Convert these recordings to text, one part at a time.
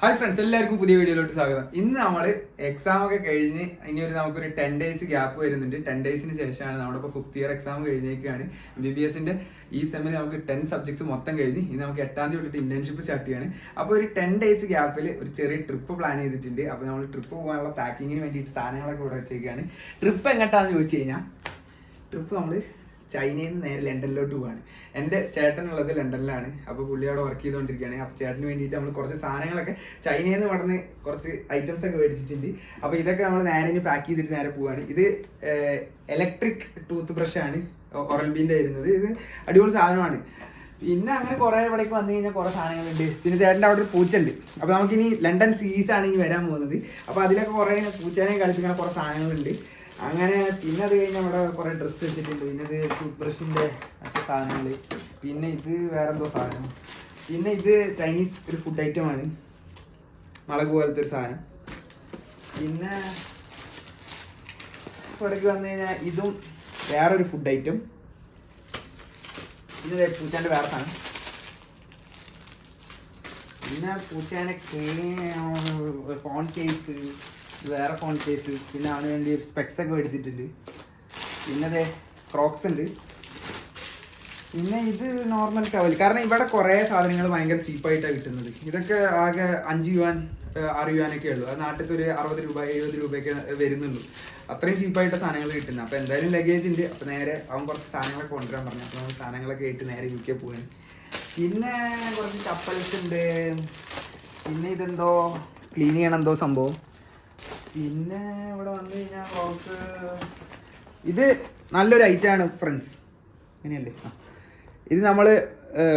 Hi friends എല്ലാവർക്കും പുതിയ വീഡിയോയിലോട്ട് സ്വാഗതം. ഇന്ന് നമ്മൾ എക്സാം ഒക്കെ കഴിഞ്ഞ് ഇനി ഒരു നമുക്കൊരു ടെൻ ഡേയ്സ് ഗ്യാപ്പ് വരുന്നുണ്ട്. ടെൻ ഡേയ്സിന് ശേഷമാണ് നമ്മുടെ ഇപ്പോൾ ഫിഫ്ത്ത് ഇയർ എക്സാം കഴിഞ്ഞേക്കാണ് ബി ബി എസിന്റെ ഈ സെമ്മിൽ നമുക്ക് ടെൻ സബ്ജക്ട്സ് മൊത്തം കഴിഞ്ഞ് ഇനി നമുക്ക് എട്ടാം തീയതി തൊട്ടിട്ട് ഇന്റേൺഷിപ്പ് സ്റ്റാർട്ട് ചെയ്യാണ്. അപ്പോൾ ഒരു ടെൻ ഡേയ്സ് ഗ്യാപ്പിൽ ഒരു ചെറിയ ട്രിപ്പ് പ്ലാൻ ചെയ്തിട്ടുണ്ട്. അപ്പോൾ നമ്മൾ ട്രിപ്പ് പോകാനുള്ള പാക്കിങ്ങിന് വേണ്ടിയിട്ട് സാധനങ്ങളൊക്കെ ഇവിടെ വെച്ചേക്കാണ്. ട്രിപ്പ് എങ്ങോട്ടാന്ന് ചോദിച്ചു കഴിഞ്ഞാൽ ട്രിപ്പ് നമ്മൾ ചൈനയിൽ നിന്ന് നേരെ ലണ്ടനിലോട്ട് പോവാണ്. എന്റെ ചേട്ടനുള്ളത് ലണ്ടനിലാണ്. അപ്പോൾ പുള്ളി അവിടെ വർക്ക് ചെയ്തുകൊണ്ടിരിക്കുകയാണ്. അപ്പോൾ ചേട്ടന് വേണ്ടിയിട്ട് നമ്മൾ കുറച്ച് സാധനങ്ങളൊക്കെ ചൈനയിൽ നിന്ന് ഇവിടുന്ന് കുറച്ച് ഐറ്റംസ് ഒക്കെ മേടിച്ചിട്ടുണ്ട്. അപ്പോൾ ഇതൊക്കെ നമ്മൾ നേരെ ഇനി പാക്ക് ചെയ്തിട്ട് നേരെ പോവാണ്. ഇത് ഇലക്ട്രിക് ടൂത്ത് ബ്രഷ് ആണ്. ഒറൽ ബീന്റെ വരുന്നത്. ഇത് അടിപൊളി സാധനമാണ്. പിന്നെ അങ്ങനെ കുറേ ഇവിടേക്ക് വന്നു കഴിഞ്ഞാൽ കുറേ സാധനങ്ങളുണ്ട്. പിന്നെ ചേട്ടന്റെ അവിടെ ഒരു പൂച്ചുണ്ട് അപ്പോൾ നമുക്കിനി ലണ്ടൻ സീരീസ് ആണ് ഇനി വരാൻ പോകുന്നത്. അപ്പോൾ അതിലൊക്കെ കുറേ പൂച്ചേനെ കളിപ്പിക്കുന്ന കുറേ സാധനങ്ങളുണ്ട്. അങ്ങനെ പിന്നെ അത് കഴിഞ്ഞ് അവിടെ കുറേ ഡ്രസ്സ് വെച്ചിട്ടുണ്ട്. പിന്നെ ഇത് ടൂത്ത് ബ്രഷിന്റെ മറ്റു സാധനങ്ങൾ പിന്നെ ഇത് വേറെന്തോ സാധനം. പിന്നെ ഇത് ചൈനീസ് ഒരു ഫുഡ് ഐറ്റമാണ് മുളക് പോലത്തെ ഒരു സാധനം. പിന്നെ ഇവിടേക്ക് വന്നു കഴിഞ്ഞാൽ ഇതും വേറൊരു ഫുഡ് ഐറ്റം പിന്നെ പൂച്ചാന്റെ വേറെ സാധനം. പിന്നെ പൂച്ചാന്റെ ഫോൺ കേസ് വേറെ ഫോൺ കേസ് പിന്നെ അവന് വേണ്ടി ഒരു സ്പെക്സ് ഒക്കെ മേടിച്ചിട്ടുണ്ട്. പിന്നെ അതെ ക്രോക്സ് ഉണ്ട്. പിന്നെ ഇത് നോർമൽ ടവൽ കാരണം ഇവിടെ കുറേ സാധനങ്ങൾ ഭയങ്കര ചീപ്പായിട്ടാണ് കിട്ടുന്നത്. ഇതൊക്കെ ആകെ അഞ്ച് യുവാൻ ആറ് യുവാനൊക്കെ ഉള്ളൂ. അത് നാട്ടിൽ ഒരു അറുപത് രൂപ എഴുപത് രൂപയൊക്കെ വരുന്നുള്ളൂ. അത്രയും ചീപ്പായിട്ട് സാധനങ്ങൾ കിട്ടുന്നത്. അപ്പോൾ എന്തായാലും ലഗേജ് ഉണ്ട്. അപ്പോൾ നേരെ അവൻ കുറച്ച് സാധനങ്ങളൊക്കെ കൊണ്ടുവരാൻ പറഞ്ഞു. അപ്പോൾ നമ്മൾ സാധനങ്ങളൊക്കെ ആയിട്ട് നേരെ യു കെ പോവാൻ പിന്നെ കുറച്ച് ചപ്പൽസ് ഉണ്ട്. പിന്നെ ഇതെന്തോ ക്ലീൻ ചെയ്യണം എന്തോ സംഭവം. പിന്നെ ഇവിടെ വന്നു കഴിഞ്ഞാൽ ബ്ലോക്ക് ഇത് നല്ലൊരു ഐറ്റമാണ് ഫ്രണ്ട്സ് അങ്ങനെയല്ലേ. ഇത് നമ്മൾ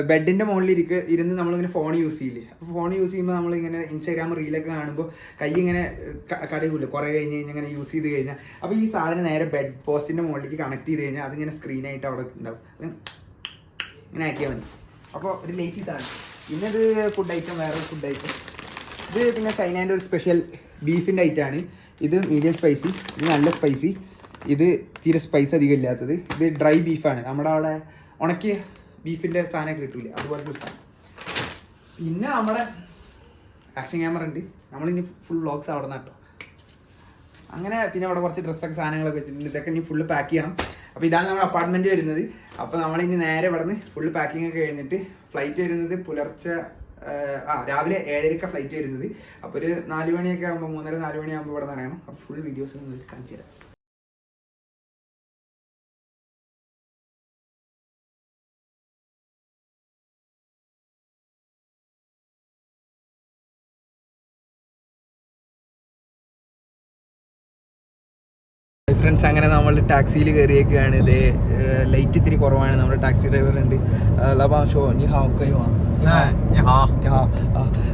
ബെഡിന്റെ മുകളിൽ ഇരിക്ക ഇരുന്ന് നമ്മളിങ്ങനെ ഫോൺ യൂസ് ചെയ്യില്ലേ? അപ്പോൾ ഫോൺ യൂസ് ചെയ്യുമ്പോൾ നമ്മളിങ്ങനെ ഇൻസ്റ്റാഗ്രാം റീലൊക്കെ കാണുമ്പോൾ കൈ ഇങ്ങനെ കടയില്ല കുറേ കഴിഞ്ഞ് കഴിഞ്ഞാൽ ഇങ്ങനെ യൂസ് ചെയ്ത് കഴിഞ്ഞാൽ അപ്പോൾ ഈ സാധനം നേരെ ബെഡ് പോസ്റ്റിന്റെ മുകളിലേക്ക് കണക്ട് ചെയ്ത് കഴിഞ്ഞാൽ അതിങ്ങനെ സ്ക്രീനായിട്ട് അവിടെ ഉണ്ടാവും. ഇങ്ങനെ ആക്കിയാൽ മതി. അപ്പോൾ ഒരു ലേസി സാധനം. പിന്നെ ഇത് ഫുഡ് ഐറ്റം വേറെ ഫുഡ് ഐറ്റം ഇത് പിന്നെ ചൈനേന്റെ ഒരു സ്പെഷ്യൽ ബീഫിന്റെ ആണ്. ഇത് മീഡിയം സ്പൈസി ഇത് നല്ല സ്പൈസി ഇത് തീരെ സ്പൈസ് അധികം ഇല്ലാത്തത്. ഇത് ഡ്രൈ ബീഫാണ് നമ്മുടെ അവിടെ ഉണക്കിയ ബീഫിന്റെ സാധനമൊക്കെ കിട്ടൂല അതുപോലെ ഒരു പിന്നെ നമ്മുടെ ആക്ഷൻ ക്യാമറ ഉണ്ട്. നമ്മളിനി ഫുൾ വ്ളോഗ്സ് അവിടെ നിന്ന് കേട്ടോ അങ്ങനെ പിന്നെ അവിടെ കുറച്ച് ഡ്രസ്സൊക്കെ സാധനങ്ങളൊക്കെ വെച്ചിട്ടുണ്ട്. ഇതൊക്കെ ഇനി ഫുള്ള് പാക്ക് ചെയ്യണം. അപ്പോൾ ഇതാണ് നമ്മുടെ അപ്പാർട്ട്മെന്റ് വരുന്നത്. അപ്പോൾ നമ്മളിനി നേരെ ഇവിടെ നിന്ന് ഫുള്ള് പാക്കിംഗ് ഒക്കെ കഴിഞ്ഞിട്ട് ഫ്ലൈറ്റ് വരുന്നത് പുലർച്ചെ ആ രാവിലെ ഏഴരക്ക ഫ്ലൈറ്റ് വരുന്നത്. അപ്പോൾ ഒരു നാല് മണിയൊക്കെ ആകുമ്പോൾ മൂന്നര നാല് മണിയാകുമ്പോൾ ഇവിടെ നിന്ന് അറിയണം അപ്പോൾ ഫുൾ വീഡിയോസ് നിങ്ങൾക്ക് കാണിച്ചു തരാം. ഫ്രണ്ട്സ് അങ്ങനെ നമ്മൾ ടാക്സിയിൽ കയറിയേക്കാണ് ഇത് ലൈറ്റ് ഇത്തിരി കുറവാണ്. നമ്മുടെ ടാക്സി ഡ്രൈവർ ഉണ്ട്. നീ ഹാ കൈ വാ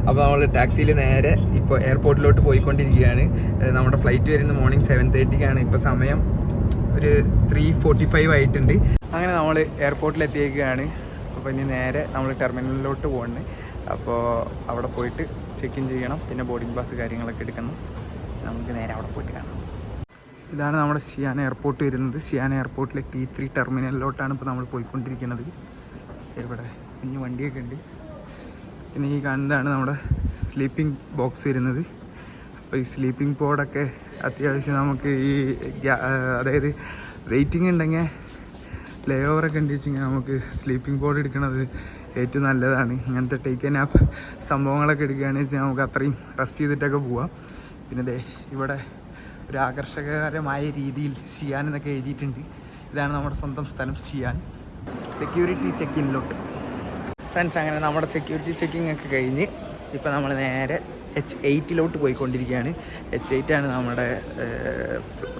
അപ്പോൾ നമ്മൾ ടാക്സിയിൽ നേരെ ഇപ്പോൾ എയർപോർട്ടിലോട്ട് പോയിക്കൊണ്ടിരിക്കുകയാണ്. നമ്മുടെ ഫ്ലൈറ്റ് വരുന്നത് മോർണിംഗ് സെവൻ തേർട്ടിക്കാണ് ഇപ്പോൾ സമയം ഒരു ത്രീ ഫോർട്ടി ഫൈവ് ആയിട്ടുണ്ട്. അങ്ങനെ നമ്മൾ എയർപോർട്ടിൽ എത്തിയേക്കുകയാണ് അപ്പോൾ ഇനി നേരെ നമ്മൾ ടെർമിനലിലോട്ട് പോകുന്നത് അപ്പോൾ അവിടെ പോയിട്ട് ചെക്ക് ഇൻ ചെയ്യണം. പിന്നെ ബോർഡിംഗ് പാസ് കാര്യങ്ങളൊക്കെ എടുക്കണം. നമുക്ക് നേരെ അവിടെ പോയിട്ട് കാണാം. ഇതാണ് നമ്മുടെ സിയാൻ എയർപോർട്ട് വരുന്നത്. സിയാൻ എയർപോർട്ടിലെ ടി ത്രീ ടെർമിനലിലോട്ടാണ് ഇപ്പോൾ നമ്മൾ പോയിക്കൊണ്ടിരിക്കുന്നത്. ഇവിടെ കുഞ്ഞ് വണ്ടിയൊക്കെ ഉണ്ട്. പിന്നെ ഈ കാണുന്നതാണ് നമ്മുടെ സ്ലീപ്പിംഗ് ബോക്സ് വരുന്നത്. അപ്പോൾ ഈ സ്ലീപ്പിംഗ് പോഡൊക്കെ അത്യാവശ്യം നമുക്ക് ഈ അതായത് വെയിറ്റിംഗ് ഉണ്ടെങ്കിൽ ലേ ഓവറൊക്കെ ഉണ്ട് വെച്ചാൽ നമുക്ക് സ്ലീപ്പിംഗ് പോഡ് എടുക്കുന്നത് ഏറ്റവും നല്ലതാണ്. ഇങ്ങനത്തെ ടേക്ക് ആൻഡ് ആപ്പ് സംഭവങ്ങളൊക്കെ എടുക്കുകയാണെന്ന് വെച്ചാൽ നമുക്ക് അത്രയും റെസ്റ്റ് ചെയ്തിട്ടൊക്കെ പോവാം. പിന്നെ ദേ ഇവിടെ ഒരു ആകർഷകകരമായ രീതിയിൽ ഷിയാൻ എന്നൊക്കെ എഴുതിയിട്ടുണ്ട്. ഇതാണ് നമ്മുടെ സ്വന്തം സ്ഥലം ഷിയാൻ. സെക്യൂരിറ്റി ചെക്കിങ്ങിലോട്ട് ഫ്രണ്ട്സ് അങ്ങനെ നമ്മുടെ സെക്യൂരിറ്റി ചെക്കിംഗ് ഒക്കെ കഴിഞ്ഞ് ഇപ്പോൾ നമ്മൾ നേരെ എച്ച് എയ്റ്റിലോട്ട് പോയിക്കൊണ്ടിരിക്കുകയാണ്. എച്ച് എയ്റ്റ് ആണ് നമ്മുടെ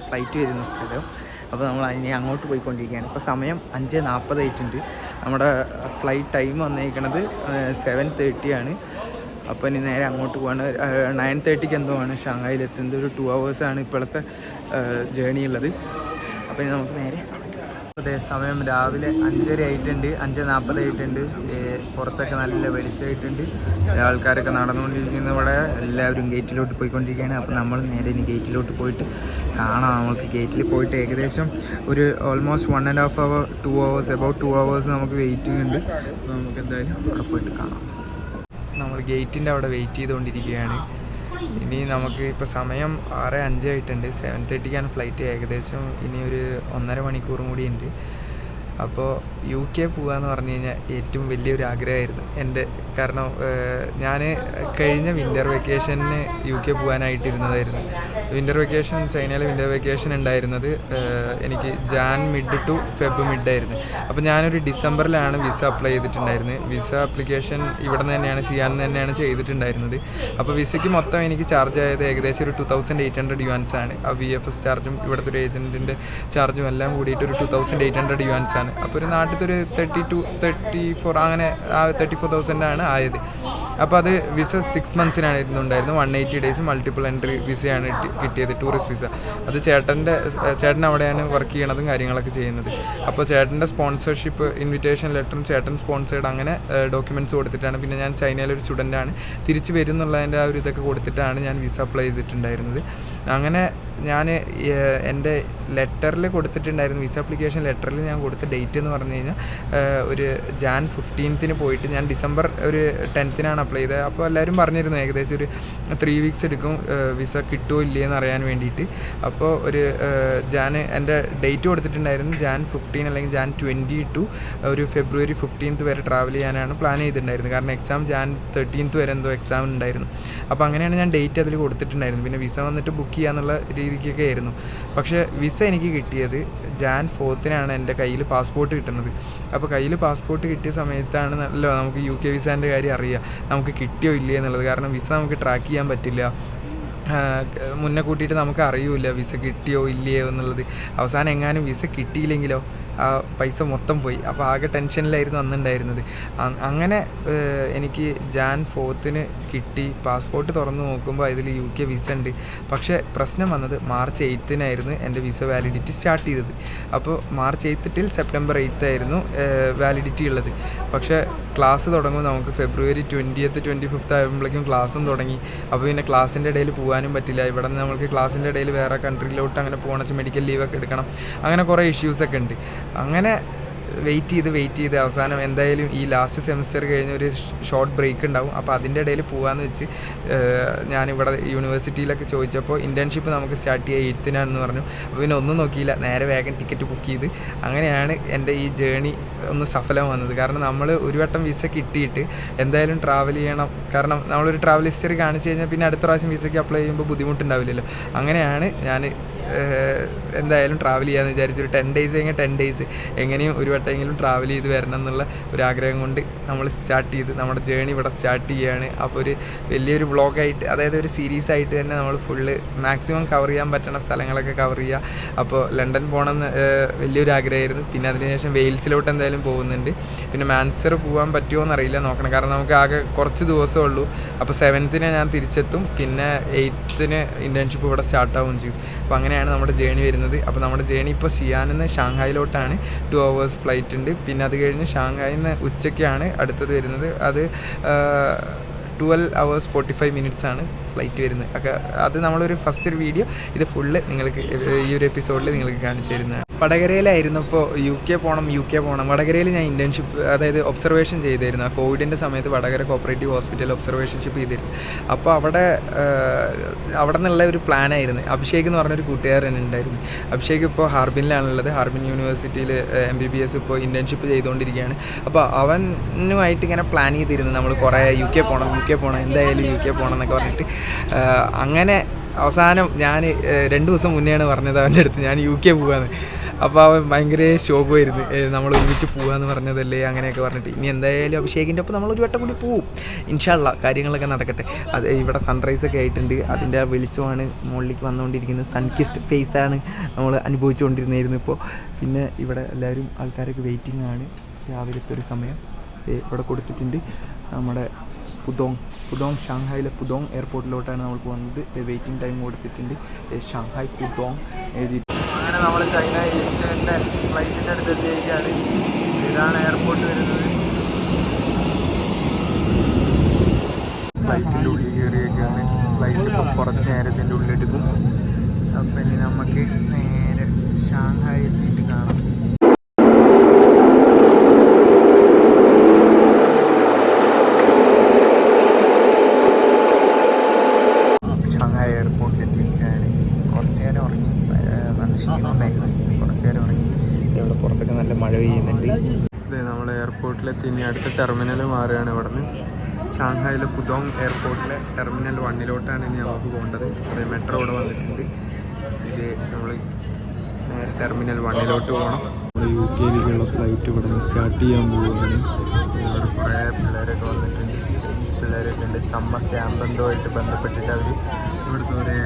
ഫ്ലൈറ്റ് വരുന്ന സ്ഥലം. അപ്പോൾ നമ്മൾ ഇനി അങ്ങോട്ട് പോയിക്കൊണ്ടിരിക്കുകയാണ്. ഇപ്പോൾ സമയം അഞ്ച് നാൽപ്പതായിട്ടുണ്ട് നമ്മുടെ ഫ്ലൈറ്റ് ടൈം വന്നിരിക്കുന്നത് സെവൻ തേർട്ടി ആണ്. അപ്പോൾ ഇനി നേരെ അങ്ങോട്ട് പോവാണ്. നയൻ തേർട്ടിക്ക് എന്തോ ആണ്. ഷാങ്ഹായിൽ എത്തുന്നത്. ഒരു ടു ആണ് ഇപ്പോഴത്തെ ജേണി ഉള്ളത്. അപ്പോൾ ഇനി നമുക്ക് നേരെ അതെ സമയം രാവിലെ അഞ്ചര ആയിട്ടുണ്ട്. അഞ്ച് നാൽപ്പതായിട്ടുണ്ട് പുറത്തൊക്കെ നല്ല വെളിച്ചമായിട്ടുണ്ട്. ആൾക്കാരൊക്കെ നടന്നുകൊണ്ടിരിക്കുന്ന ഇവിടെ. എല്ലാവരും ഗേറ്റിലോട്ട് പോയിക്കൊണ്ടിരിക്കുകയാണ്. അപ്പോൾ നമ്മൾ നേരെ ഇനി ഗേറ്റിലോട്ട് പോയിട്ട് കാണാം. നമുക്ക് ഗേറ്റിൽ പോയിട്ട് ഏകദേശം ഒരു almost one and half hour two hours about two hours നമുക്ക് വെയിറ്റിംഗ് ഉണ്ട്. നമുക്ക് എന്തായാലും അവിടെ പോയിട്ട് കാണാം. ഗേറ്റിന്റെ അവിടെ വെയിറ്റ് ചെയ്തുകൊണ്ടിരിക്കുകയാണ്. ഇനി നമുക്ക് ഇപ്പോൾ സമയം ആറ് അഞ്ച് ആയിട്ടുണ്ട്. സെവൻ തേർട്ടിക്കാണ് ഫ്ലൈറ്റ്. ഏകദേശം ഇനി ഒരു ഒന്നര മണിക്കൂറും കൂടി ഉണ്ട്. അപ്പോൾ യു കെ പോകാന്ന് പറഞ്ഞു കഴിഞ്ഞാൽ ഏറ്റവും വലിയൊരു ആഗ്രഹമായിരുന്നു എന്റെ കാരണം ഞാൻ കഴിഞ്ഞ വിന്റർ വെക്കേഷന് യു കെ പോകാനായിട്ടിരുന്നതായിരുന്നു വിന്റർ വെക്കേഷൻ ചൈനയിലെ വിന്റർ വെക്കേഷൻ ഉണ്ടായിരുന്നത് എനിക്ക് Jan mid to Feb mid ആയിരുന്നു. അപ്പോൾ ഞാനൊരു ഡിസംബറിലാണ് വിസ അപ്ലൈ ചെയ്തിട്ടുണ്ടായിരുന്നത്. വിസ ആപ്ലിക്കേഷൻ ഇവിടെ നിന്ന് തന്നെയാണ് ചെയ്യാൻ തന്നെയാണ് ചെയ്തിട്ടുണ്ടായിരുന്നത്. അപ്പോൾ വിസയ്ക്ക് മൊത്തം എനിക്ക് ചാർജ് ആയത് ഏകദേശം ഒരു two thousand eight hundred yuans ആണ്. ആ വി എഫ് എസ് ചാർജും ഇവിടുത്തെ ഒരു ഏജന്റിന്റെ ചാർജും എല്ലാം കൂടിയിട്ട് ഒരു two thousand eight hundred yuans ആണ്. അപ്പോൾ ഒരു നാട്ടിലത്തെ ഒരു തേർട്ടി ടു തേർട്ടി ഫോർ അങ്ങനെ ആ തേർട്ടി ഫോർ തൗസൻഡ് ആണ് ആയത്. അപ്പോൾ അത് വിസ സിക്സ് മന്ത്സിനാണ് ഇരുന്നുണ്ടായിരുന്നു one eighty days multiple entry വിസയാണ് കിട്ടിയത് ടൂറിസ്റ്റ് വിസ അത് ചേട്ടന്റെ ചേട്ടൻ അവിടെയാണ് വർക്ക് ചെയ്യണതും കാര്യങ്ങളൊക്കെ ചെയ്യുന്നത്. അപ്പോൾ ചേട്ടന്റെ സ്പോൺസർഷിപ്പ് ഇൻവിറ്റേഷൻ ലെറ്ററും ചേട്ടൻ സ്പോൺസേഡ് അങ്ങനെ ഡോക്യുമെന്റ്സ് കൊടുത്തിട്ടാണ്. പിന്നെ ഞാൻ ചൈനയിലെ ഒരു സ്റ്റുഡന്റാണ് തിരിച്ച് വരും എന്നുള്ളതിന്റെ ആ ഒരു ഇതൊക്കെ കൊടുത്തിട്ടാണ് ഞാൻ വിസ അപ്ലൈ ചെയ്തിട്ടുണ്ടായിരുന്നത്. അങ്ങനെ ഞാൻ എന്റെ ലെറ്ററിൽ കൊടുത്തിട്ടുണ്ടായിരുന്നു വിസ ആപ്ലിക്കേഷൻ ലെറ്ററിൽ ഞാൻ കൊടുത്ത ഡേറ്റ് എന്ന് പറഞ്ഞു കഴിഞ്ഞാൽ ഒരു ജാൻ ഫിഫ്റ്റീൻത്തിന് പോയിട്ട് ഞാൻ ഡിസംബർ ഒരു ടെൻത്തിനാണ് അപ്ലൈ ചെയ്തത്. അപ്പോൾ എല്ലാവരും പറഞ്ഞിരുന്നു ഏകദേശം ഒരു ത്രീ വീക്സ് എടുക്കും വിസ കിട്ടുമോ ഇല്ലയെന്ന് അറിയാൻ വേണ്ടിയിട്ട്. അപ്പോൾ ഒരു ജാൻ എന്റെ ഡേറ്റ് കൊടുത്തിട്ടുണ്ടായിരുന്നു ജാൻ ഫിഫ്റ്റീൻ അല്ലെങ്കിൽ ജാൻ ട്വന്റി ടു ഒരു ഫെബ്രുവരി ഫിഫ്റ്റീൻത്ത് വരെ ട്രാവൽ ചെയ്യാനാണ് പ്ലാൻ ചെയ്തിട്ടുണ്ടായിരുന്നത്. കാരണം എക്സാം ജാൻ തേർട്ടീൻത്ത് വരെ എന്തോ എക്സാം ഉണ്ടായിരുന്നു. അപ്പോൾ അങ്ങനെയാണ് ഞാൻ ഡേറ്റ് അതിൽ കൊടുത്തിട്ടുണ്ടായിരുന്നു പിന്നെ വിസ വന്നിട്ട് ബുക്ക് ചെയ്യാന്നുള്ള രീതിക്കൊക്കെ ആയിരുന്നു പക്ഷേ വിസ എനിക്ക് കിട്ടിയത് ജാൻ ഫോർത്തിനാണ് എന്റെ കയ്യിൽ പാസ്പോർട്ട് കിട്ടുന്നത്. അപ്പോൾ കയ്യിൽ പാസ്പോർട്ട് കിട്ടിയ സമയത്താണ് നല്ല നമുക്ക് യു കെ വിസേന്റെ കാര്യം അറിയാം. നമുക്ക് കിട്ടിയോ ഇല്ലേ എന്നുള്ളത്. കാരണം വിസ നമുക്ക് ട്രാക്ക് ചെയ്യാൻ പറ്റില്ല. മുന്നേ കൂട്ടിയിട്ട് നമുക്ക് അറിയൂല വിസ കിട്ടിയോ ഇല്ലയോ എന്നുള്ളത്. അവസാനം എങ്ങാനും വിസ കിട്ടിയില്ലെങ്കിലോ? ആ പൈസ മൊത്തം പോയി. അപ്പോൾ ആകെ ടെൻഷനിലായിരുന്നു അന്നുണ്ടായിരുന്നത്. അങ്ങനെ എനിക്ക് ജാൻ ഫോർത്തിന് കിട്ടി. പാസ്പോർട്ട് തുറന്ന് നോക്കുമ്പോൾ അതിൽ യു കെ വിസ ഉണ്ട്. പക്ഷേ പ്രശ്നം വന്നത് മാർച്ച് എയ്ത്തിനായിരുന്നു എന്റെ വിസ വാലിഡിറ്റി സ്റ്റാർട്ട് ചെയ്തത്. അപ്പോൾ March eighth till September eighth ആയിരുന്നു വാലിഡിറ്റി ഉള്ളത്. പക്ഷേ ക്ലാസ് തുടങ്ങും നമുക്ക് ഫെബ്രുവരി ട്വന്റിയത്ത് ട്വന്റി ഫിഫ്ത്ത് ആകുമ്പോഴേക്കും ക്ലാസ്സും തുടങ്ങി. അപ്പോൾ പിന്നെ ക്ലാസ്സിന്റെ ഇടയിൽ പോകാനും പറ്റില്ല. ഇവിടെ നിന്ന് നമുക്ക് ക്ലാസ്സിന്റെ ഇടയിൽ വേറെ കൺട്രിയിലോട്ട് അങ്ങനെ പോകണം മെഡിക്കൽ ലീവൊക്കെ എടുക്കണം. അങ്ങനെ കുറേ ഇഷ്യൂസൊക്കെ ഉണ്ട്. അങ്ങനെ വെയിറ്റ് ചെയ്ത് വെയിറ്റ് ചെയ്ത് അവസാനം എന്തായാലും ഈ ലാസ്റ്റ് സെമിസ്റ്റർ കഴിഞ്ഞ് ഒരു ഷോർട്ട് ബ്രേക്ക് ഉണ്ടാവും. അപ്പോൾ അതിന്റെ ഇടയിൽ പോകാമെന്ന് വെച്ച് ഞാനിവിടെ യൂണിവേഴ്സിറ്റിയിലൊക്കെ ചോദിച്ചപ്പോൾ ഇന്റേൺഷിപ്പ് നമുക്ക് സ്റ്റാർട്ട് ചെയ്യുക എയ്ത്തിനാണെന്ന് പറഞ്ഞു. അപ്പോൾ പിന്നെ ഒന്നും നോക്കിയില്ല. നേരെ വേഗം ടിക്കറ്റ് ബുക്ക് ചെയ്ത്. അങ്ങനെയാണ് എന്റെ ഈ ജേണി ഒന്ന് സഫലം വന്നത്. കാരണം നമ്മൾ ഒരു വട്ടം വിസ കിട്ടിയിട്ട് എന്തായാലും ട്രാവൽ ചെയ്യണം. കാരണം നമ്മളൊരു ട്രാവൽ ഹിസ്റ്ററി കാണിച്ചു കഴിഞ്ഞാൽ പിന്നെ അടുത്ത പ്രാവശ്യം വിസയ്ക്ക് അപ്ലൈ ചെയ്യുമ്പോൾ ബുദ്ധിമുട്ടുണ്ടാവില്ലല്ലോ. അങ്ങനെയാണ് ഞാൻ എന്തായാലും ട്രാവൽ ചെയ്യാമെന്ന് വിചാരിച്ചൊരു ടെൻ ഡേയ്സ് കഴിഞ്ഞാൽ ടെൻ ഡേയ്സ് എങ്ങനെയും ഒരു വട്ടമെങ്കിലും ട്രാവൽ ചെയ്ത് വരണം എന്നുള്ള ഒരു ആഗ്രഹം കൊണ്ട് നമ്മൾ സ്റ്റാർട്ട് ചെയ്ത് നമ്മുടെ ജേണി ഇവിടെ സ്റ്റാർട്ട് ചെയ്യുകയാണ്. അപ്പോൾ ഒരു വലിയൊരു വ്ളോഗായിട്ട് അതായത് ഒരു സീരീസ് ആയിട്ട് തന്നെ നമ്മൾ ഫുള്ള് മാക്സിമം കവർ ചെയ്യാൻ പറ്റുന്ന സ്ഥലങ്ങളൊക്കെ കവർ ചെയ്യുക. അപ്പോൾ ലണ്ടൻ പോകണമെന്ന് വലിയൊരു ആഗ്രഹമായിരുന്നു. പിന്നെ അതിനുശേഷം വെയിൽസിലോട്ട് എന്തായാലും പോകുന്നുണ്ട്. പിന്നെ മാൻസർ പോകാൻ പറ്റുമോ എന്നറിയില്ല. നോക്കണം. കാരണം നമുക്ക് ആകെ കുറച്ച് ദിവസമേ ഉള്ളൂ. അപ്പോൾ സെവൻത്തിന് ഞാൻ തിരിച്ചെത്തും. പിന്നെ എയ്ത്തിന് ഇന്റേൺഷിപ്പ് ഇവിടെ സ്റ്റാർട്ടാവുകയും ചെയ്യും. അപ്പോൾ അങ്ങനെയാണ് നമ്മുടെ ജേണി വരുന്നത്. അപ്പോൾ നമ്മുടെ ജേണി ഇപ്പോൾ ഷിയാനിൽ നിന്ന് ഷാങ്ഹായിലോട്ടാണ് ടു അവേഴ്സ് ഫ്ലൈറ്റ് ഉണ്ട് പിന്നെ അത് കഴിഞ്ഞ് ഷാങ്ഹായിൽ നിന്ന് ഉച്ചയ്ക്കാണ് അടുത്തത് വരുന്നത്. അത് twelve hours forty five minutes ആണ് ഫ്ലൈറ്റ് വരുന്നത്. അത് നമ്മളൊരു ഫസ്റ്റ് ഒരു വീഡിയോ. ഇത് ഫുള്ള് നിങ്ങൾക്ക് ഈ ഒരു എപ്പിസോഡിൽ നിങ്ങൾക്ക് കാണിച്ചു തരുന്നതാണ്. വടകരയിലായിരുന്നപ്പോൾ യു കെ പോകണം യു കെ പോകണം വടകരയിൽ ഞാൻ ഇന്റേൺഷിപ്പ് അതായത് ഒബ്സർവേഷൻ ചെയ്തിരുന്നു. ആ കോവിഡിന്റെ സമയത്ത് വടകര കോപ്പറേറ്റീവ് ഹോസ്പിറ്റൽ ഒബ്സർവേഷൻഷിപ്പ് ചെയ്തിരുന്നു. അപ്പോൾ അവിടെ അവിടെ നിന്നുള്ള ഒരു പ്ലാനായിരുന്നു അഭിഷേക് എന്ന് പറഞ്ഞൊരു കൂട്ടുകാരൻ ഉണ്ടായിരുന്നു. അഭിഷേക് ഇപ്പോൾ ഹാർബിനിലാണുള്ളത്. ഹാർബിൻ യൂണിവേഴ്സിറ്റിയിൽ എം ബി ബി എസ് ഇപ്പോൾ ഇന്റേൺഷിപ്പ് ചെയ്തുകൊണ്ടിരിക്കുകയാണ്. അപ്പോൾ അവനുമായിട്ട് ഇങ്ങനെ പ്ലാൻ ചെയ്തിരുന്നു. നമ്മൾ കുറേ യു കെ പോകണം യു കെ പോകണം എന്തായാലും യു കെ പോകണം എന്നൊക്കെ പറഞ്ഞിട്ട്. അങ്ങനെ അവസാനം ഞാൻ രണ്ട് ദിവസം മുന്നെയാണ് പറഞ്ഞത് അവന്റെ അടുത്ത് ഞാൻ യു കെ പോകാന്ന് അപ്പോൾ അവൻ ഭയങ്കര ശോകമായിരുന്നു. നമ്മൾ ഒരുമിച്ച് പോകാന്ന് പറഞ്ഞതല്ലേ അങ്ങനെയൊക്കെ പറഞ്ഞിട്ട്. ഇനി എന്തായാലും അഭിഷേകിന്റെ ഒപ്പം നമ്മൾ ഒരു വട്ടം കൂടി പോവും. ഇൻഷാള്ള കാര്യങ്ങളൊക്കെ നടക്കട്ടെ. അത് ഇവിടെ സൺറൈസ് ഒക്കെ ആയിട്ടുണ്ട്. അതിന്റെ വെളിച്ചമാണ് മുകളിലേക്ക് വന്നുകൊണ്ടിരിക്കുന്നത് സൺകിസ്റ്റ് ഫേസ് ആണ് നമ്മൾ അനുഭവിച്ചുകൊണ്ടിരുന്നായിരുന്നു ഇപ്പോൾ പിന്നെ ഇവിടെ എല്ലാവരും ആൾക്കാരൊക്കെ വെയിറ്റിംഗ് ആണ്. രാവിലത്തെ ഒരു സമയം. ഇവിടെ കൊടുത്തിട്ടുണ്ട്. നമ്മുടെ പുതോങ് പുതോങ് ഷാങ്ഹായിലെ പുതോങ് എയർപോർട്ടിലോട്ടാണ് നമ്മൾ പോകുന്നത് വെയിറ്റിംഗ് ടൈം കൊടുത്തിട്ടുണ്ട്. ഷാങ്ഹായ് പുതോങ് എഴുതി അങ്ങനെ നമ്മൾ ചൈന ഈസ്റ്റേണിന്റെ ഫ്ലൈറ്റിന്റെ അടുത്ത് എത്തിയിരിക്കുകയാണ്. ഇതാണ് എയർപോർട്ട് വരുന്നത്. ഫ്ലൈറ്റിന്റെ ഉള്ളിൽ കയറിയൊക്കെയാണ്. ഫ്ലൈറ്റ് ഇപ്പം കുറച്ച് നേരത്തിന്റെ ഉള്ളിലെടുക്കും അപ്പം ഇനി നമുക്ക് നേരെ ഷാങ്ഹായി എത്തിയിട്ട് കാണാം ക്ഷീണമുണ്ടായിരുന്നു കുറച്ച് നേരം ഉറങ്ങി ഇവിടെ പുറത്തൊക്കെ നല്ല മഴ പെയ്യുന്നുണ്ട് ഇത് നമ്മൾ എയർപോർട്ടിലെത്തി ഇനി അടുത്ത ടെർമിനൽ മാറുകയാണ് ഇവിടെ നിന്ന് ഷാങ്ഹായിലെ പുതോങ് എയർപോർട്ടിലെ ടെർമിനൽ വണ്ണിലോട്ടാണ് ഇനി നമുക്ക് പോകേണ്ടത്. അത് മെട്രോ ഇവിടെ വന്നിട്ടുണ്ട്. ഇത് നമ്മൾ നേരെ ടെർമിനൽ വണ്ണിലോട്ട് പോകണം. നമ്മുടെ യു കെയിലേക്കുള്ള ഫ്ലൈറ്റ് ഇവിടെ നിന്ന് സ്റ്റാർട്ട് ചെയ്യാൻ പോവുകയാണ്. ഇവിടെ കുറേ പിള്ളേരൊക്കെ വന്നിട്ടുണ്ട്. പിള്ളേരൊക്കെ ഉണ്ട് സമ്മർ ക്യാമ്പ് എന്തോ ആയിട്ട് ബന്ധപ്പെട്ടിട്ട് അവർ ഇവിടുത്തെ ഒരു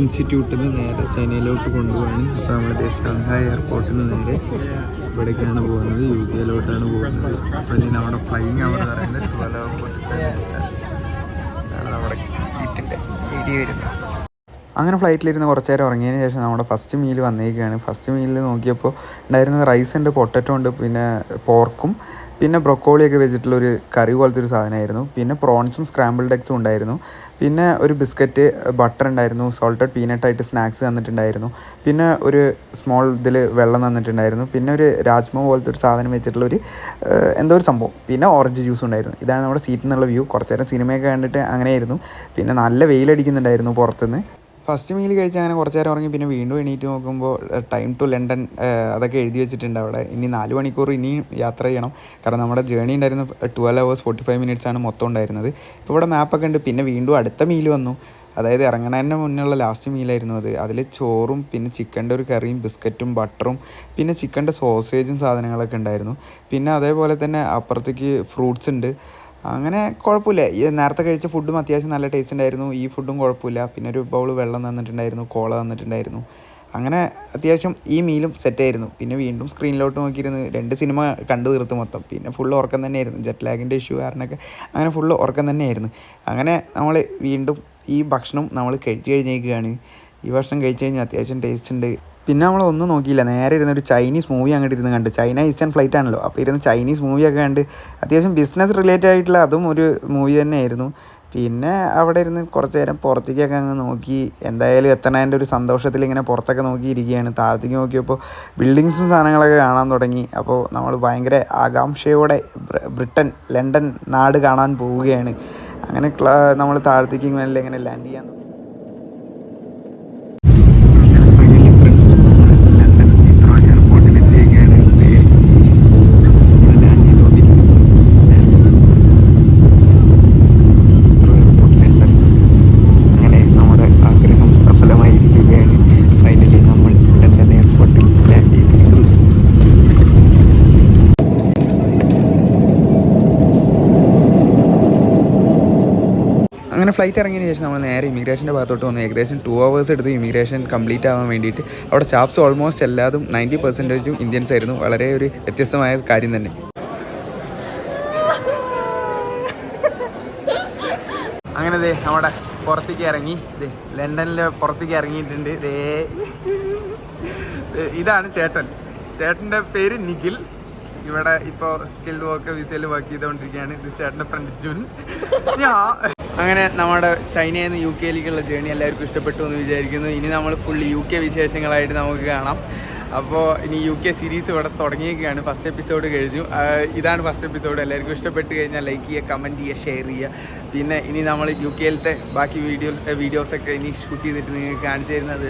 ഇൻസ്റ്റിറ്റ്യൂട്ടിൽ നിന്ന് നേരെ ചൈനയിലോട്ട് കൊണ്ടുപോവാണ്. അപ്പോൾ നമ്മൾ ഷാങ്ഹായ് എയർപോർട്ടിൽ നിന്ന് നേരെ ഇവിടേക്കാണ് പോകുന്നത്. യു കെയിലോട്ടാണ് പോകുന്നത്. അപ്പോൾ ഇനി നമ്മുടെ ഫ്ലൈങ് അവർ പറയുന്നത് ട്വൽവ് നമ്മുടെ സീറ്റിന്റെ ഏരിയ വരുന്നത്. അങ്ങനെ ഫ്ലൈറ്റിലിരുന്ന് കുറച്ച് നേരം ഉറങ്ങിയതിന് ശേഷം നമ്മുടെ ഫസ്റ്റ് മീൽ വന്നേക്കുകയാണ് ഫസ്റ്റ് മീലിൽ നോക്കിയപ്പോൾ ഉണ്ടായിരുന്നത് റൈസ് ഉണ്ട് പൊട്ടറ്റോ ഉണ്ട്. പിന്നെ പോർക്കും പിന്നെ ബ്രൊക്കോളിയൊക്കെ വെച്ചിട്ടുള്ള ഒരു കറി പോലത്തെ ഒരു സാധനമായിരുന്നു. പിന്നെ പ്രോൺസും സ്ക്രാമ്പിൾഡ് എഗ്സും ഉണ്ടായിരുന്നു. പിന്നെ ഒരു ബിസ്ക്കറ്റ് ബട്ടർ ഉണ്ടായിരുന്നു. സോൾട്ടഡ് പീനട്ടായിട്ട് സ്നാക്സ് തന്നിട്ടുണ്ടായിരുന്നു. പിന്നെ ഒരു സ്മോൾ ഇതിൽ വെള്ളം തന്നിട്ടുണ്ടായിരുന്നു. പിന്നെ ഒരു രാജ്മ പോലത്തെ ഒരു സാധനം വെച്ചിട്ടുള്ള ഒരു എന്തോ ഒരു സംഭവം. പിന്നെ ഓറഞ്ച് ജ്യൂസ് ഉണ്ടായിരുന്നു. ഇതാണ് നമ്മുടെ സീറ്റിൽ നിന്നുള്ള വ്യൂ കുറച്ച് നേരം സിനിമയൊക്കെ കണ്ടിട്ട് അങ്ങനെയായിരുന്നു. പിന്നെ നല്ല വെയിലടിക്കുന്നുണ്ടായിരുന്നു പുറത്തുനിന്ന്. ഫസ്റ്റ് മീൽ കഴിച്ച് അങ്ങനെ കുറച്ച് നേരം ഉറങ്ങി പിന്നെ വീണ്ടും എണീറ്റ് നോക്കുമ്പോൾ ടൈം ടു ലണ്ടൻ അതൊക്കെ എഴുതി വെച്ചിട്ടുണ്ട് അവിടെ. ഇനി നാല് മണിക്കൂർ ഇനിയും യാത്ര ചെയ്യണം. കാരണം നമ്മുടെ ജേണി ഉണ്ടായിരുന്നു twelve hours forty five minutes ആണ് മൊത്തം ഉണ്ടായിരുന്നത്. ഇപ്പോൾ ഇവിടെ മാപ്പൊക്കെ ഉണ്ട്. പിന്നെ വീണ്ടും അടുത്ത മീൽ വന്നു. അതായത് ഇറങ്ങണതിന്റെ മുന്നുള്ള ലാസ്റ്റ് മീലായിരുന്നു അത്. അതിൽ ചോറും പിന്നെ ചിക്കന്റെ ഒരു കറിയും ബിസ്ക്കറ്റും ബട്ടറും പിന്നെ ചിക്കന്റെ സോസേജും സാധനങ്ങളൊക്കെ ഉണ്ടായിരുന്നു. പിന്നെ അതേപോലെ തന്നെ അപ്പുറത്തേക്ക് ഫ്രൂട്ട്സ് ഉണ്ട്. അങ്ങനെ കുഴപ്പമില്ല. ഈ നേരത്തെ കഴിച്ച ഫുഡും അത്യാവശ്യം നല്ല ടേസ്റ്റ് ഉണ്ടായിരുന്നു. ഈ ഫുഡും കുഴപ്പമില്ല. പിന്നെ ഒരു ബൗൾ വെള്ളം തന്നിട്ടുണ്ടായിരുന്നു കോള തന്നിട്ടുണ്ടായിരുന്നു. അങ്ങനെ അത്യാവശ്യം ഈ മീലും സെറ്റായിരുന്നു പിന്നെ വീണ്ടും സ്ക്രീനിലോട്ട് നോക്കിയിരുന്ന്. രണ്ട് സിനിമ കണ്ടു തീർത്ത് മൊത്തം. പിന്നെ ഫുൾ ഉറക്കം തന്നെയായിരുന്നു. ജെറ്റ് ലാഗിന്റെ ഇഷ്യൂ കാരണമൊക്കെ അങ്ങനെ ഫുൾ ഉറക്കം തന്നെയായിരുന്നു. അങ്ങനെ നമ്മൾ വീണ്ടും ഈ ഭക്ഷണം നമ്മൾ കഴിച്ചു കഴിഞ്ഞേക്കുകയാണ് ഈ ഭക്ഷണം കഴിച്ചു കഴിഞ്ഞാൽ അത്യാവശ്യം ടേസ്റ്റ് ഉണ്ട്. പിന്നെ നമ്മൾ ഒന്നും നോക്കിയില്ല. നേരെ ഇരുന്ന് ഒരു ചൈനീസ് മൂവി അങ്ങോട്ട് ഇരുന്ന് കണ്ട്. ചൈന ഈസ്റ്റേൺ ഫ്ലൈറ്റ് ആണല്ലോ. അപ്പോൾ ഇരുന്ന് ചൈനീസ് മൂവിയൊക്കെ കണ്ട് അത്യാവശ്യം ബിസിനസ് റിലേറ്റഡ് ആയിട്ടുള്ള അതും ഒരു മൂവി തന്നെയായിരുന്നു. പിന്നെ അവിടെ ഇരുന്ന് കുറച്ച് നേരം പുറത്തേക്കൊക്കെ അങ്ങ് നോക്കി. എന്തായാലും എത്തണതിന്റെ ഒരു സന്തോഷത്തിൽ ഇങ്ങനെ പുറത്തൊക്കെ നോക്കിയിരിക്കുകയാണ് താഴത്തേക്ക് നോക്കിയപ്പോൾ ബിൽഡിങ്സും സാധനങ്ങളൊക്കെ കാണാൻ തുടങ്ങി. അപ്പോൾ നമ്മൾ ഭയങ്കര ആകാംക്ഷയോടെ ബ്രിട്ടൻ ലണ്ടൻ നാട് കാണാൻ പോവുകയാണ്. അങ്ങനെ നമ്മൾ താഴത്തേക്ക് ഇങ്ങനെ ഇങ്ങനെ ലാൻഡ് ചെയ്യാൻ തുടങ്ങി. ഫൈനലി ഫ്രണ്ട്സ് ലണ്ടൻ ഹീത്രോ എയർപോർട്ടിൽ എത്തിയേക്കാണ് ലാൻഡ് ചെയ്തുകൊണ്ടിരിക്കുന്നു ഹീത്രോ എയർപോർട്ട് ലണ്ടൻ അങ്ങനെ നമ്മുടെ ആഗ്രഹം സഫലമായിരിക്കുകയാണ് ഫൈനലി നമ്മൾ ലണ്ടൻ എയർപോർട്ടിൽ ലാൻഡ് ചെയ്തിരിക്കുന്നു അങ്ങനെ ഫ്ലൈറ്റ് ഇറങ്ങിയതിന് ശേഷം നമ്മൾ നേരെ ഇമിഗ്രേഷന്റെ ഭാഗത്തോട്ട് വന്നു. ഏകദേശം ടു അവേഴ്സ് എടുത്ത് ഇമിഗ്രേഷൻ കംപ്ലീറ്റ് ആവാൻ വേണ്ടിയിട്ട് അവിടെ സ്റ്റാഫ്സ് ഓൾമോസ്റ്റ് എല്ലാതും നയന്റി പെർസെന്റേജും ഇന്ത്യൻസ് ആയിരുന്നു. വളരെ ഒരു വ്യത്യസ്തമായ കാര്യം തന്നെ. അങ്ങനെ ദേ നമ്മുടെ പുറത്തേക്ക് ഇറങ്ങി. ദേ ലണ്ടനിലെ പുറത്തേക്ക് ഇറങ്ങിയിട്ടുണ്ട്. ദേ. ഇതാണ് ചേട്ടൻ. ചേട്ടന്റെ പേര് നിഖിൽ. ഇവിടെ ഇപ്പോൾ സ്കിൽഡ് വർക്ക് വിസയിൽ വർക്ക് ചെയ്തുകൊണ്ടിരിക്കുകയാണ്. ഇത് ചേട്ടന്റെ ഫ്രണ്ട് ജുൻ. ഞാ അങ്ങനെ നമ്മുടെ ചൈനയിൽ നിന്ന് യു കെയിലേക്കുള്ള ജേണി എല്ലാവർക്കും ഇഷ്ടപ്പെട്ടു എന്ന് വിചാരിക്കുന്നു. ഇനി നമ്മൾ ഫുൾ യു കെ വിശേഷങ്ങളായിട്ട് നമുക്ക് കാണാം. അപ്പോൾ ഇനി യു കെ സീരീസ് ഇവിടെ തുടങ്ങിയൊക്കെയാണ് ഫസ്റ്റ് എപ്പിസോഡ് കഴിഞ്ഞു. ഇതാണ് ഫസ്റ്റ് എപ്പിസോഡ് എല്ലാവർക്കും ഇഷ്ടപ്പെട്ട് കഴിഞ്ഞാൽ ലൈക്ക് ചെയ്യുക കമന്റ് ചെയ്യുക ഷെയർ ചെയ്യുക. പിന്നെ ഇനി നമ്മൾ യു കെയിലത്തെ ബാക്കി വീഡിയോ വീഡിയോസൊക്കെ ഇനി ഷൂട്ട് ചെയ്തിട്ട് നിങ്ങൾക്ക് കാണിച്ചു തരുന്നത്.